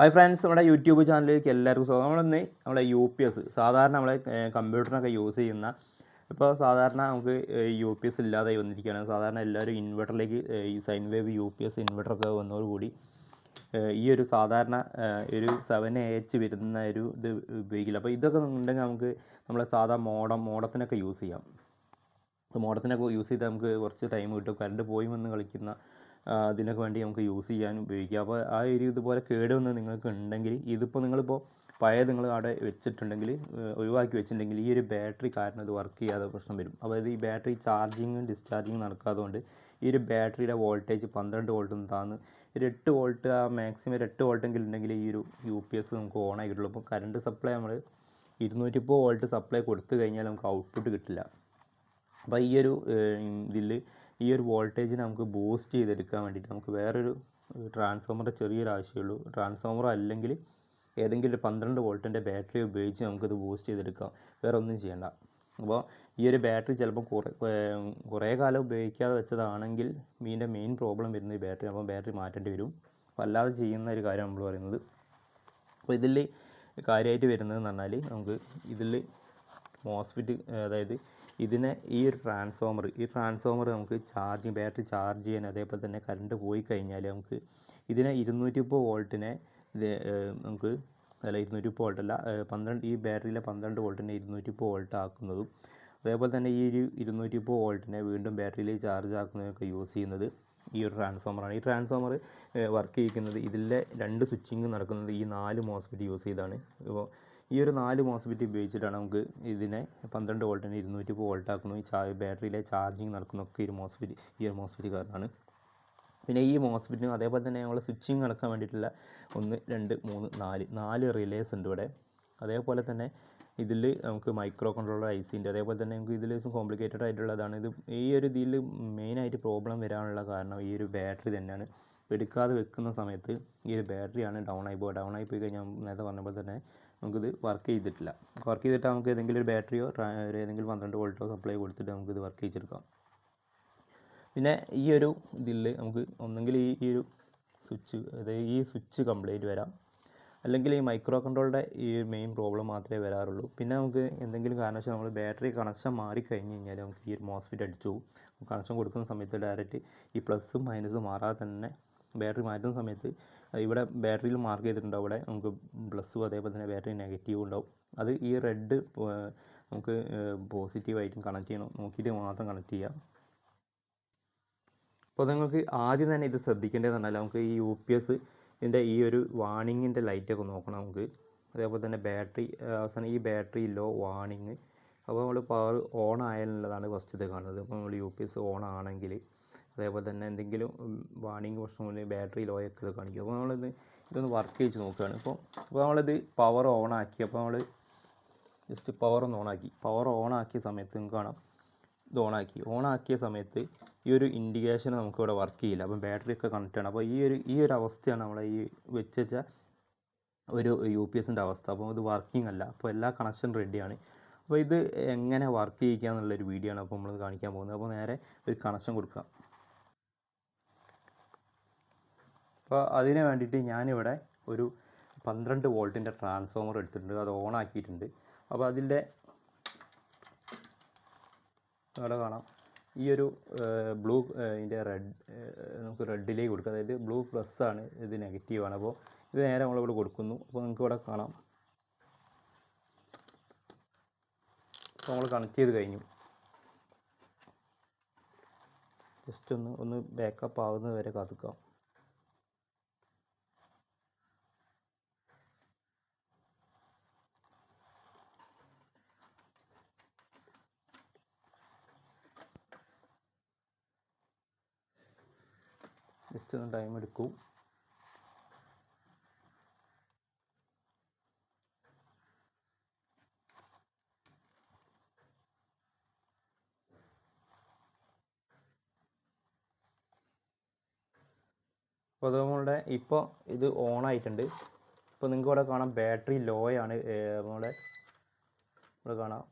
Hi friends നമ്മുടെ YouTube ചാനലിലേക്ക് എല്ലാവർക്കും സ്വാഗതം. നമ്മളിന്ന് നമ്മുടെ യു പി എസ് സാധാരണ നമ്മളെ കമ്പ്യൂട്ടറിനൊക്കെ യൂസ് ചെയ്യുന്ന ഇപ്പോൾ സാധാരണ നമുക്ക് യു പി എസ് ഇല്ലാതെ വന്നിരിക്കുകയാണ്. സാധാരണ എല്ലാവരും ഇൻവെർട്ടറിലേക്ക് ഈ sine wave U P S ഇൻവെർട്ടറൊക്കെ വന്നതോടുകൂടി ഈ ഒരു സാധാരണ ഒരു സെവൻ എച്ച് വരുന്ന ഒരു ഇത് ഉപയോഗിക്കില്ല. അപ്പോൾ ഇതൊക്കെ ഉണ്ടെങ്കിൽ നമുക്ക് നമ്മളെ സാധാ മോഡം മോഡത്തിനൊക്കെ യൂസ് ചെയ്യാം. മോഡത്തിനൊക്കെ യൂസ് ചെയ്താൽ നമുക്ക് കുറച്ച് ടൈം കിട്ടും. കറണ്ട് പോയി വന്ന് കളിക്കുന്ന അതിനൊക്കെ വേണ്ടി നമുക്ക് യൂസ് ചെയ്യാൻ ഉപയോഗിക്കാം. അപ്പോൾ ആ ഒരു ഇതുപോലെ കേടുവന്ന് നിങ്ങൾക്ക് ഉണ്ടെങ്കിൽ ഇതിപ്പോൾ നിങ്ങളിപ്പോൾ പഴയ നിങ്ങൾ അവിടെ വെച്ചിട്ടുണ്ടെങ്കിൽ ഒഴിവാക്കി വെച്ചിട്ടുണ്ടെങ്കിൽ ഈ ഒരു ബാറ്ററി കാരണം ഇത് വർക്ക് ചെയ്യാതെ പ്രശ്നം വരും. അതായത് ഈ ബാറ്ററി ചാർജിങ്ങും ഡിസ്ചാർജിങ്ങും നടക്കാത്തതുകൊണ്ട് ഈ ഒരു ബാറ്ററിയുടെ വോൾട്ടേജ് പന്ത്രണ്ട് വോൾട്ട് താന്ന് ഒരു എട്ട് വോൾട്ട് ആ മാക്സിമം ഒരു എട്ട് വോൾട്ടെങ്കിലും ഉണ്ടെങ്കിൽ ഈ ഒരു യു പി എസ് നമുക്ക് ഓൺ ആയി കിട്ടുള്ളൂ അപ്പോൾ കറണ്ട് സപ്ലൈ നമ്മൾ ഇരുന്നൂറ്റിപ്പോൾ വോൾട്ട് സപ്ലൈ കൊടുത്തു കഴിഞ്ഞാൽ നമുക്ക് ഔട്ട്പുട്ട് കിട്ടില്ല. അപ്പോൾ ഈ ഒരു ഇതിൽ ഈ ഒരു വോൾട്ടേജിനെ നമുക്ക് ബൂസ്റ്റ് ചെയ്തെടുക്കാൻ വേണ്ടിയിട്ട് നമുക്ക് വേറൊരു ട്രാൻസ്ഫോമറിന്റെ ചെറിയൊരു ആവശ്യമുള്ളൂ. ട്രാൻസ്ഫോമർ അല്ലെങ്കിൽ ഏതെങ്കിലും ഒരു പന്ത്രണ്ട് വോൾട്ടിന്റെ ബാറ്ററി ഉപയോഗിച്ച് നമുക്കിത് ബൂസ്റ്റ് ചെയ്തെടുക്കാം. വേറെ ഒന്നും ചെയ്യണ്ട. അപ്പോൾ ഈ ഒരു ബാറ്ററി ചിലപ്പോൾ കുറേ കുറേ കാലം ഉപയോഗിക്കാതെ വെച്ചതാണെങ്കിൽ ഇതിന്റെ മെയിൻ പ്രോബ്ലം വരുന്നത് ഈ ബാറ്ററി അപ്പോൾ ബാറ്ററി മാറ്റേണ്ടി വരും. അപ്പോൾ അല്ലാതെ ചെയ്യുന്ന ഒരു കാര്യം നമ്മൾ പറയുന്നത് അപ്പോൾ ഇതിൽ കാര്യമായിട്ട് വരുന്നതെന്ന് പറഞ്ഞാൽ നമുക്ക് ഇതിൽ മോസ്ഫിറ്റ് അതായത് ഇതിനെ ഈ ഒരു ട്രാൻസ്ഫോമർ ഈ ട്രാൻസ്ഫോമർ നമുക്ക് ചാർജിങ് ബാറ്ററി ചാർജ് ചെയ്യാൻ അതേപോലെ തന്നെ കറണ്ട് പോയി കഴിഞ്ഞാൽ നമുക്ക് ഇതിനെ ഇരുന്നൂറ്റി മുപ്പത് വോൾട്ടിനെ നമുക്ക് അല്ല ഇരുന്നൂറ്റി മുപ്പത് വോൾട്ടല്ല പന്ത്രണ്ട് ഈ ബാറ്ററിയിലെ പന്ത്രണ്ട് വോൾട്ടിനെ ഇരുന്നൂറ്റി മുപ്പത് വോൾട്ട് ആക്കുന്നതും അതേപോലെ തന്നെ ഈ ഒരു ഇരുന്നൂറ്റി മുപ്പത് വോൾട്ടിനെ വീണ്ടും ബാറ്ററിയിൽ ചാർജ് ആക്കുന്നതൊക്കെ യൂസ് ചെയ്യുന്നത് ഈ ഒരു ട്രാൻസ്ഫോമറാണ് ഈ ട്രാൻസ്ഫോമർ വർക്ക് ചെയ്യിക്കുന്നത് ഇതിലെ രണ്ട് സ്വിച്ചിങ് നടക്കുന്നത് ഈ നാല് മോസ്ഫിറ്റ് യൂസ് ചെയ്താണ്. ഇപ്പോൾ ഈ ഒരു നാല് മോസ്ഫിറ്റ് ഉപയോഗിച്ചിട്ടാണ് നമുക്ക് ഇതിനെ പന്ത്രണ്ട് വോൾട്ടിന് ഇരുന്നൂറ്റി മുപ്പത് വോൾട്ട് ആക്കുന്നു. ഈ ചാ ബാറ്ററിയിലെ ചാർജിങ് നടക്കുന്നതൊക്കെ ഈ ഒരു മോസ്ഫിറ്റ് ഈ ഒരു മോസ്ഫിറ്റ് കാരണമാണ്. പിന്നെ ഈ മോസ്ഫിറ്റിനും അതേപോലെ തന്നെ നമ്മൾ സ്വിച്ചിങ് നടക്കാൻ വേണ്ടിയിട്ടുള്ള ഒന്ന് രണ്ട് മൂന്ന് നാല് നാല് റിലേസ് ഉണ്ട് ഇവിടെ. അതേപോലെ തന്നെ ഇതിൽ നമുക്ക് മൈക്രോ കൺട്രോളർ ഐ സിന്റെ അതേപോലെ തന്നെ നമുക്ക് ഇതിൽ കോംപ്ലിക്കേറ്റഡ് ആയിട്ടുള്ളതാണ്. ഇത് ഈ ഒരു ഇതിൽ മെയിനായിട്ട് പ്രോബ്ലം വരാനുള്ള കാരണം ഈ ഒരു ബാറ്ററി തന്നെയാണ്. എടുക്കാതെ വെക്കുന്ന സമയത്ത് ഈ ഒരു ബാറ്ററിയാണ് ഡൗൺ ആയി പോകുക ഡൗൺ ആയി പോയി കഴിഞ്ഞാൽ നേരത്തെ പറഞ്ഞപ്പോൾ തന്നെ നമുക്കിത് വർക്ക് ചെയ്തിട്ടില്ല. വർക്ക് ചെയ്തിട്ട് നമുക്ക് ഏതെങ്കിലും ഒരു ബാറ്ററിയോ ഏതെങ്കിലും പന്ത്രണ്ട് വോൾട്ടോ സപ്ലൈ കൊടുത്തിട്ട് നമുക്കിത് വർക്ക് ചെയ്തെടുക്കാം പിന്നെ ഈ ഒരു ഇതിൽ നമുക്ക് ഒന്നെങ്കിൽ ഈ ഈ ഒരു സ്വിച്ച് അതായത് ഈ സ്വിച്ച് കംപ്ലൈന്റ് വരാം. അല്ലെങ്കിൽ ഈ മൈക്രോ കൺട്രോളിന്റെ ഈ മെയിൻ പ്രോബ്ലം മാത്രമേ വരാറുള്ളൂ. പിന്നെ നമുക്ക് എന്തെങ്കിലും കാരണവശാൽ നമ്മൾ ബാറ്ററി കണക്ഷൻ മാറി കഴിഞ്ഞ് കഴിഞ്ഞാൽ നമുക്ക് ഈ ഒരു മോസ്ഫിറ്റ് അടിച്ചു പോകും. കണക്ഷൻ കൊടുക്കുന്ന സമയത്ത് ഡയറക്റ്റ് ഈ പ്ലസ്സും മൈനസും മാറാതെ തന്നെ ബാറ്ററി മാറ്റുന്ന സമയത്ത് ഇവിടെ ബാറ്ററിയിൽ മാർക്ക് ചെയ്തിട്ടുണ്ട് അവിടെ നമുക്ക് പ്ലസ്സും അതേപോലെ തന്നെ ബാറ്ററി നെഗറ്റീവും ഉണ്ടാവും. അത് ഈ റെഡ് നമുക്ക് പോസിറ്റീവായിട്ടും കണക്ട് ചെയ്യണം. നോക്കിയിട്ട് മാത്രം കണക്ട് ചെയ്യാം. അപ്പോൾ നിങ്ങൾക്ക് ആദ്യം തന്നെ ഇത് ശ്രദ്ധിക്കേണ്ടതെന്ന് പറഞ്ഞാൽ നമുക്ക് ഈ യു പി എസ് ഇതിന്റെ ഈ ഒരു വാണിങ്ങിന്റെ ലൈറ്റൊക്കെ നോക്കണം നമുക്ക്. അതേപോലെ തന്നെ ബാറ്ററി അവസാനം ഈ ബാറ്ററി ലോ വാണിങ് അപ്പോൾ നമ്മൾ പവർ ഓൺ ആയാലുള്ളതാണ് ഫസ്റ്റ് ഇത് കാണുന്നത്. അപ്പോൾ നമ്മൾ യു പി എസ് ഓൺ ആണെങ്കിൽ അതേപോലെ തന്നെ എന്തെങ്കിലും വാണിംഗ് പ്രശ്നം ബാറ്ററി ലോ ഒക്കെ കാണിക്കും. അപ്പോൾ നമ്മളിത് ഇതൊന്ന് വർക്ക് ചെയ്ത് നോക്കുകയാണ്. ഇപ്പോൾ ഇപ്പോൾ നമ്മളിത് പവർ ഓൺ ആക്കി. അപ്പോൾ നമ്മൾ ജസ്റ്റ് പവർ ഒന്ന് ആക്കി. പവർ ഓൺ ആക്കിയ സമയത്ത് നിങ്ങൾക്ക് കാണാം. ഇത് ഓൺ ആക്കിയ സമയത്ത് ഈ ഒരു ഇൻഡിക്കേഷൻ നമുക്ക് ഇവിടെ വർക്ക് ചെയ്യില്ല. അപ്പം ബാറ്ററി ഒക്കെ കണക്റ്റ് ആണ്. അപ്പോൾ ഈ ഒരു ഈ ഒരു അവസ്ഥയാണ് നമ്മളെ ഈ വെച്ച് വെച്ച ഒരു യു പി എസിന്റെ അവസ്ഥ. അപ്പോൾ ഇത് വർക്കിംഗ് അല്ല. അപ്പോൾ എല്ലാ കണക്ഷൻ റെഡിയാണ് അപ്പോൾ ഇത് എങ്ങനെ വർക്ക് ചെയ്യിക്കുക എന്നുള്ളൊരു വീഡിയോ ആണ് അപ്പോൾ നമ്മൾ കാണിക്കാൻ പോകുന്നത്. അപ്പോൾ നേരെ ഒരു കണക്ഷൻ കൊടുക്കുക അപ്പോൾ അതിന് വേണ്ടിയിട്ട് ഞാനിവിടെ ഒരു പന്ത്രണ്ട് വോൾട്ടിന്റെ ട്രാൻസ്ഫോമർ എടുത്തിട്ടുണ്ട്. അത് ഓൺ ആക്കിയിട്ടുണ്ട്. അപ്പോൾ അതിന്റെ അവിടെ കാണാം. ഈ ഒരു ബ്ലൂ ഇതിന്റെ റെഡ് നമുക്ക് റെഡിലേക്ക് കൊടുക്കുക അതായത് ബ്ലൂ പ്ലസ് ആണ് ഇത് നെഗറ്റീവ് ആണ്. അപ്പോൾ ഇത് നേരെ നമ്മളിവിടെ കൊടുക്കുന്നു. അപ്പോൾ നിങ്ങൾക്ക് ഇവിടെ കാണാം. അപ്പോൾ നമ്മൾ കണക്ട് ചെയ്ത് കഴിഞ്ഞു. ജസ്റ്റ് ഒന്ന് ഒന്ന് ബാക്കപ്പ് ആവുന്നത് വരെ കാത്തിക്കാം. ഒന്ന് ടൈം എടുക്കും. അപ്പോൾ നമ്മളുടെ ഇപ്പോൾ ഇത് ഓൺ ആയിട്ടുണ്ട്. ഇപ്പോൾ നിങ്ങൾക്ക് ഇവിടെ കാണാം ബാറ്ററി ലോ ആണ്. നമ്മുടെ ഇവിടെ കാണാം.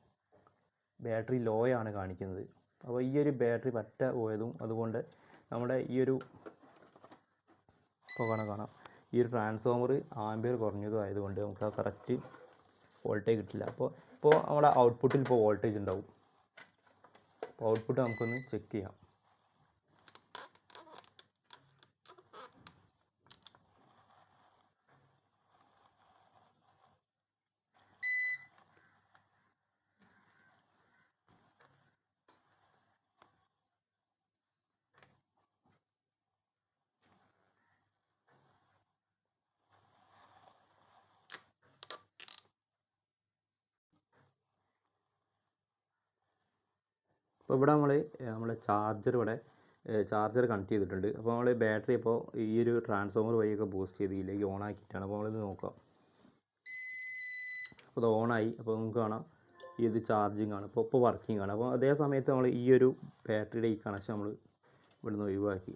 ബാറ്ററി ലോ ആണ് കാണിക്കുന്നത്. അപ്പോൾ ഈ ഒരു ബാറ്ററി പറ്റ പോയതും അതുകൊണ്ട് നമ്മുടെ ഈ ഒരു ഇപ്പോൾ കാണാം കാണാം. ഈ ഒരു ട്രാൻസ്ഫോമർ ആംബിയർ കുറഞ്ഞതും ആയതുകൊണ്ട് നമുക്ക് ആ കറക്റ്റ് വോൾട്ടേജ് കിട്ടില്ല. അപ്പോൾ ഇപ്പോൾ നമ്മുടെ ഔട്ട്പുട്ടിൽ ഇപ്പോൾ വോൾട്ടേജ് ഉണ്ടാവും. അപ്പോൾ ഔട്ട്പുട്ട് നമുക്കൊന്ന് ചെക്ക് ചെയ്യാം. അപ്പോൾ ഇവിടെ നമ്മൾ നമ്മളെ ചാർജർ ഇവിടെ ചാർജർ കണക്ട് ചെയ്തിട്ടുണ്ട്. അപ്പോൾ നമ്മൾ ബാറ്ററി ഇപ്പോൾ ഈ ഒരു ട്രാൻസ്ഫോമർ വഴിയൊക്കെ ബൂസ്റ്റ് ചെയ്ത് ഇല്ലെങ്കിൽ ഓൺ ആക്കിയിട്ടാണ്. അപ്പോൾ നമ്മളിത് നോക്കാം. അപ്പോൾ ഇത് ഓണായി അപ്പോൾ നമുക്ക് കാണാം. ഇത് ചാർജിങ് ആണ്. ഇപ്പോൾ ഇപ്പോൾ വർക്കിംഗ് ആണ്. അപ്പോൾ അതേ സമയത്ത് നമ്മൾ ഈ ഒരു ബാറ്ററിയുടെ ഈ കണക്ഷൻ നമ്മൾ ഇവിടുന്ന് ഒഴിവാക്കി.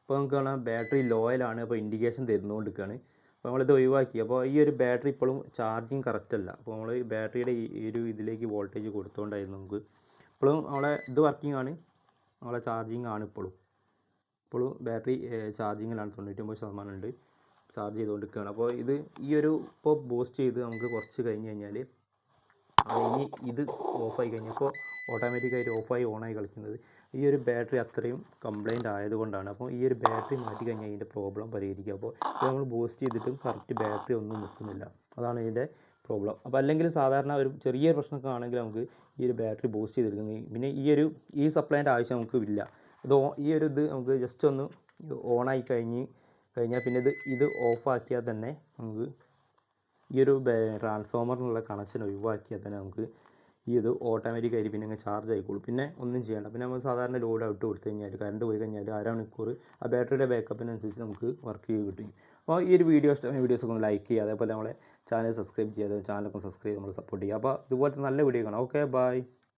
അപ്പോൾ നമുക്ക് കാണാം ബാറ്ററി ലോയലാണ് അപ്പോൾ ഇൻഡിക്കേഷൻ തരുന്നുകൊണ്ടിരിക്കുകയാണ് അപ്പോൾ നമ്മളിത് ഒഴിവാക്കി. അപ്പോൾ ഈ ഒരു ബാറ്ററി ഇപ്പോഴും ചാർജിങ് കറക്റ്റ് അല്ല. അപ്പോൾ നമ്മൾ ബാറ്ററിയുടെ ഈ ഒരു ഇതിലേക്ക് വോൾട്ടേജ് കൊടുത്തുകൊണ്ടായിരുന്നു നമുക്ക് ഇപ്പോഴും നമ്മളെ ഇത് വർക്കിംഗ് ആണ്. നമ്മളെ ചാർജിങ് ആണ് ഇപ്പോഴും ഇപ്പോഴും ബാറ്ററി ചാർജിങ്ങിലാണ് തൊണ്ണൂറ്റൊമ്പത് ശതമാനം ഉണ്ട്. ചാർജ് ചെയ്തുകൊണ്ടിരിക്കുകയാണ് അപ്പോൾ ഇത് ഈ ഒരു ഇപ്പോൾ ബൂസ്റ്റ് ചെയ്ത് നമുക്ക് കുറച്ച് കഴിഞ്ഞ് കഴിഞ്ഞാൽ ഇനി ഇത് ഓഫായി കഴിഞ്ഞപ്പോൾ ഓട്ടോമാറ്റിക്കായിട്ട് ഓഫായി ഓണായി കളിക്കുന്നത്. ഈ ഒരു ബാറ്ററി അത്രയും കംപ്ലൈന്റ് ആയതുകൊണ്ടാണ് അപ്പോൾ ഈ ഒരു ബാറ്ററി മാറ്റി കഴിഞ്ഞാൽ ഇതിന്റെ പ്രോബ്ലം പരിഹരിക്കുക അപ്പോൾ ഇത് നമ്മൾ ബൂസ്റ്റ് ചെയ്തിട്ടും കറക്റ്റ് ബാറ്ററി ഒന്നും നിൽക്കുന്നില്ല അതാണ് ഇതിന്റെ പ്രോബ്ലം അപ്പോൾ അല്ലെങ്കിൽ സാധാരണ ഒരു ചെറിയ പ്രശ്നമൊക്കെ ആണെങ്കിൽ നമുക്ക് ഈ ഒരു ബാറ്ററി ബൂസ്റ്റ് ചെയ്തെടുക്കുന്നത്. പിന്നെ ഈ ഒരു ഈ സപ്ലൈന്റെ ആവശ്യം നമുക്ക് ഇല്ല. ഇത് ഈ ഒരു ഇത് നമുക്ക് ജസ്റ്റ് ഒന്ന് ഓണായി കഴിഞ്ഞ് കഴിഞ്ഞാൽ പിന്നെ ഇത് ഇത് ഓഫാക്കിയാൽ തന്നെ നമുക്ക് ഈ ഒരു ട്രാൻസ്ഫോമറിനുള്ള കണക്ഷൻ ഒഴിവാക്കിയാൽ തന്നെ നമുക്ക് ഈ ഇത് ഓട്ടോമാറ്റിക്കായിട്ട് പിന്നെ അങ്ങ് ചാർജ് ആയിക്കോളും. പിന്നെ ഒന്നും ചെയ്യണ്ട. പിന്നെ നമ്മൾ സാധാരണ ലോഡ് ഔട്ട് കൊടുത്തു കഴിഞ്ഞാൽ കറണ്ട് പോയി കഴിഞ്ഞാൽ അരമണിക്കൂർ ആ ബാറ്ററിയുടെ ബാക്കപ്പിനനുസരിച്ച് നമുക്ക് വർക്ക് ചെയ്ത് കിട്ടും. അപ്പോൾ ഈ ഒരു വീഡിയോ ഇഷ്ടമായ വീഡിയോസ് ഒന്ന് ലൈക്ക് ചെയ്യുക. അതേപോലെ നമ്മളെ ചാനൽ സബ്സ്ക്രൈബ് ചെയ്യാതെ ചാനലൊക്കെ സബ്സ്ക്രൈബ് നമ്മൾ സപ്പോർട്ട് ചെയ്യുക. അപ്പോൾ ഇതുപോലത്തെ നല്ല വീഡിയോ കാണാം ഓക്കെ ബൈ